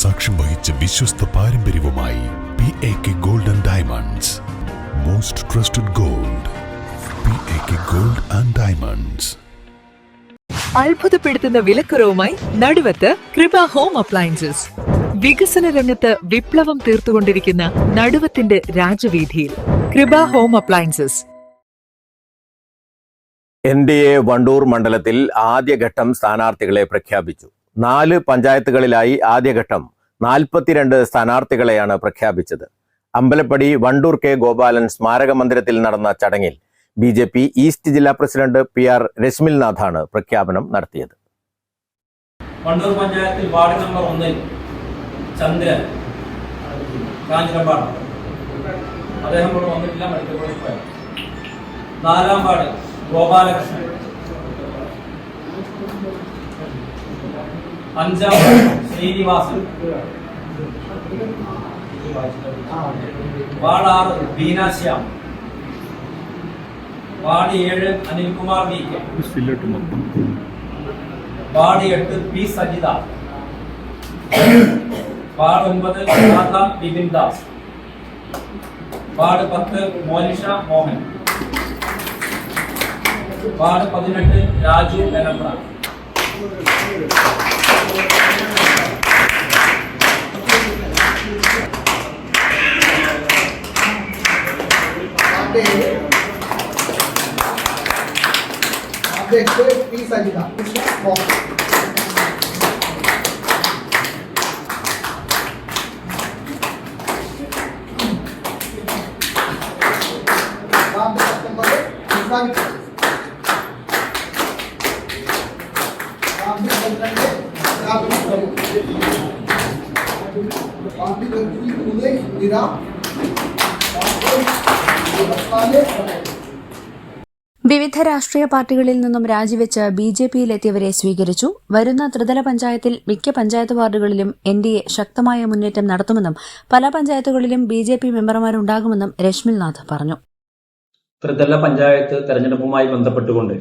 സാക്ഷ്യം വഹിച്ച വിശ്വസ്ത പാരമ്പര്യവുമായി P A K gold and diamonds most trusted gold P A K gold and diamonds അത്ഭുതപ്പെടുത്തുന്ന വിലക്കുറവുമായി നടുവത്ത് കൃപ ഹോം അപ്ലയൻസസ് വികസന രംഗത്ത് വിപ്ലവം തീർത്തുകൊണ്ടിരിക്കുന്ന നടുവത്തിന്റെ രാജവീതിയിൽ Kripa home appliances N D A Wandoor മണ്ഡലത്തിൽ ആദ്യഘട്ടം സ്ഥാനാർത്ഥികളെ പ്രഖ്യാപിച്ചു. നാല് പഞ്ചായത്തുകളിലായി ആദ്യഘട്ടം നാൽപ്പത്തിരണ്ട് സ്ഥാനാർത്ഥികളെയാണ് പ്രഖ്യാപിച്ചത്. അമ്പലപ്പടി വണ്ടൂർ കെ ഗോപാലൻ സ്മാരക മന്ദിരത്തിൽ നടന്ന ചടങ്ങിൽ ബി ജെ പി ഈസ്റ്റ് ജില്ലാ പ്രസിഡന്റ് പി ആർ രശ്മിൽനാഥാണ് പ്രഖ്യാപനം നടത്തിയത്. വണ്ടൂർ പഞ്ചായത്തിൽ വാർഡ് നമ്പർ ഒന്നിൽ ചന്ദ്രൻ കാഞ്ഞിരമ്പാട്. അദ്ദേഹം വന്നിട്ടില്ല മെഡിക്കൽ നാലാം വാർഡ് ഗോപാലകൃഷ്ണൻ. അഞ്ചാം ശ്രീനിവാസൻ. വാർഡ് ആറ് ബീനാശ്യാം വാർഡ് ഏഴ് അനിൽകുമാർ വി കെ. വാർഡ് എട്ട് പി സജിത. വാർഡ് ഒൻപത് രാധ ബിപിൻ ദാസ്. വാർഡ് പത്ത് മോനിഷ മോഹൻ. വാർഡ് പതിനെട്ട് രാജു 네, 비싸니다 어. 다음 배 같은 거를 비싸게 다음 배 같은 거 എലപ്ര अध्यक्ष पी सजिता വിവിധ രാഷ്ട്രീയ പാർട്ടികളിൽ നിന്നും രാജിവെച്ച് ബി ജെ പിയിലെത്തിയവരെ സ്വീകരിച്ചു വരുന്ന ത്രിതല പഞ്ചായത്തിൽ മിക്ക പഞ്ചായത്ത് വാർഡുകളിലും എൻ ഡി എ ശക്തമായ മുന്നേറ്റം നടത്തുമെന്നും പല പഞ്ചായത്തുകളിലും ബി ജെ പി മെമ്പർമാരുണ്ടാകുമെന്നും രശ്മിൽനാഥ് പറഞ്ഞു ത്രിതല പഞ്ചായത്ത് തെരഞ്ഞെടുപ്പുമായി ബന്ധപ്പെട്ടുകൊണ്ട്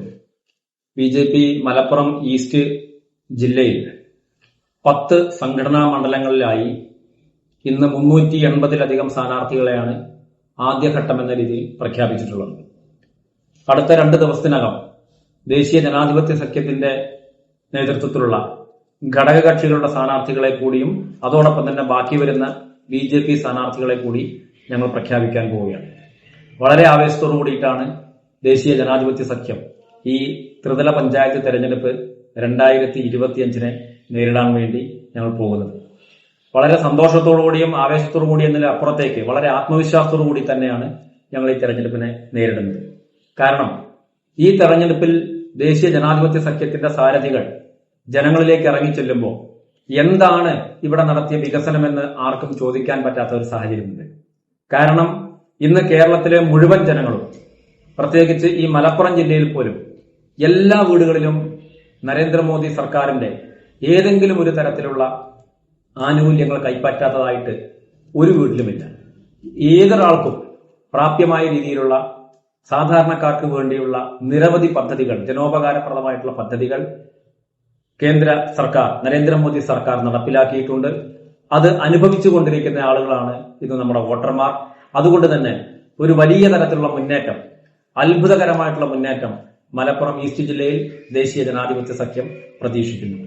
B J P Malappuram east ജില്ലയിൽ പത്ത് സംഘടനാ മണ്ഡലങ്ങളിലായി ഇന്ന് മുന്നൂറ്റി എൺപതിലധികം സ്ഥാനാർത്ഥികളെയാണ് ആദ്യഘട്ടം എന്ന രീതിയിൽ പ്രഖ്യാപിച്ചിട്ടുള്ളത്. അടുത്ത രണ്ട് ദിവസത്തിനകം ദേശീയ ജനാധിപത്യ സഖ്യത്തിന്റെ നേതൃത്വത്തിലുള്ള ഘടകകക്ഷികളുടെ സ്ഥാനാർത്ഥികളെ കൂടിയും അതോടൊപ്പം തന്നെ ബാക്കി വരുന്ന ബി ജെ പി സ്ഥാനാർത്ഥികളെ കൂടി ഞങ്ങൾ പ്രഖ്യാപിക്കാൻ പോവുകയാണ്. വളരെ ആവേശത്തോടു കൂടിയിട്ടാണ് ദേശീയ ജനാധിപത്യ സഖ്യം ഈ ത്രിതല പഞ്ചായത്ത് തെരഞ്ഞെടുപ്പ് രണ്ടായിരത്തി ഇരുപത്തിയഞ്ചിനെ നേരിടാൻ വേണ്ടി ഞങ്ങൾ പോകുന്നത്. വളരെ സന്തോഷത്തോടു കൂടിയും ആവേശത്തോടു കൂടി എന്നതിൽ അപ്പുറത്തേക്ക് വളരെ ആത്മവിശ്വാസത്തോടു കൂടി തന്നെയാണ് ഞങ്ങൾ ഈ തെരഞ്ഞെടുപ്പിനെ നേരിടുന്നത്. കാരണം ഈ തെരഞ്ഞെടുപ്പിൽ ദേശീയ ജനാധിപത്യ സഖ്യത്തിന്റെ സാരഥികൾ ജനങ്ങളിലേക്ക് ഇറങ്ങി ചെല്ലുമ്പോൾ എന്താണ് ഇവിടെ നടത്തിയ വികസനമെന്ന് ആർക്കും ചോദിക്കാൻ പറ്റാത്ത ഒരു സാഹചര്യമുണ്ട്. കാരണം ഇന്ന് കേരളത്തിലെ മുഴുവൻ ജനങ്ങളും പ്രത്യേകിച്ച് ഈ മലപ്പുറം ജില്ലയിൽ പോലും എല്ലാ വീടുകളിലും നരേന്ദ്രമോദി സർക്കാരിന്റെ ഏതെങ്കിലും ഒരു തരത്തിലുള്ള ആനുകൂല്യങ്ങൾ കൈപ്പറ്റാത്തതായിട്ട് ഒരു വീട്ടിലുമില്ല. ഏതൊരാൾക്കും പ്രാപ്യമായ രീതിയിലുള്ള സാധാരണക്കാർക്ക് വേണ്ടിയുള്ള നിരവധി പദ്ധതികൾ ജനോപകാരപ്രദമായിട്ടുള്ള പദ്ധതികൾ കേന്ദ്ര സർക്കാർ നരേന്ദ്രമോദി സർക്കാർ നടപ്പിലാക്കിയിട്ടുണ്ട്. അത് അനുഭവിച്ചുകൊണ്ടിരിക്കുന്ന ആളുകളാണ് ഇന്ന് നമ്മുടെ വോട്ടർമാർ. അതുകൊണ്ട് തന്നെ ഒരു വലിയ തരത്തിലുള്ള മുന്നേറ്റം അത്ഭുതകരമായിട്ടുള്ള മുന്നേറ്റം മലപ്പുറം ഈസ്റ്റ് ജില്ലയിൽ ദേശീയ ജനാധിപത്യ സഖ്യം പ്രതീക്ഷിക്കുന്നു.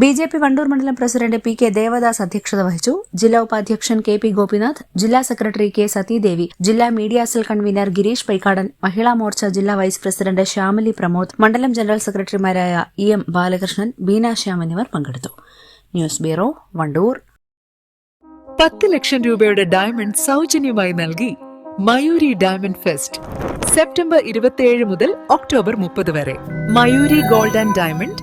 ബി ജെ പി വണ്ടൂർ മണ്ഡലം പ്രസിഡന്റ് പി കെ ദേവദാസ് അധ്യക്ഷത വഹിച്ചു. ജില്ലാ ഉപാധ്യക്ഷൻ കെ പി ഗോപിനാഥ് ജില്ലാ സെക്രട്ടറി കെ സതീദേവി ജില്ലാ media cell convener Girish Paikkadan Mahila Morcha ജില്ലാ വൈസ് പ്രസിഡന്റ് ശ്യാമലി പ്രമോദ് മണ്ഡലം ജനറൽ സെക്രട്ടറിമാരായ ഇ എം ബാലകൃഷ്ണൻ ബീന ശ്യാം എന്നിവർ പങ്കെടുത്തു. News bureau Wandoor. പത്ത് ലക്ഷം രൂപയുടെ ഡയമണ്ട് സൗജന്യമായി നൽകി മയൂരി ഡയമണ്ട് ഫെസ്റ്റ് സെപ്റ്റംബർ ഇരുപത്തിയേഴ് മുതൽ ഒക്ടോബർ മുപ്പത് വരെ. Mayuri gold and diamond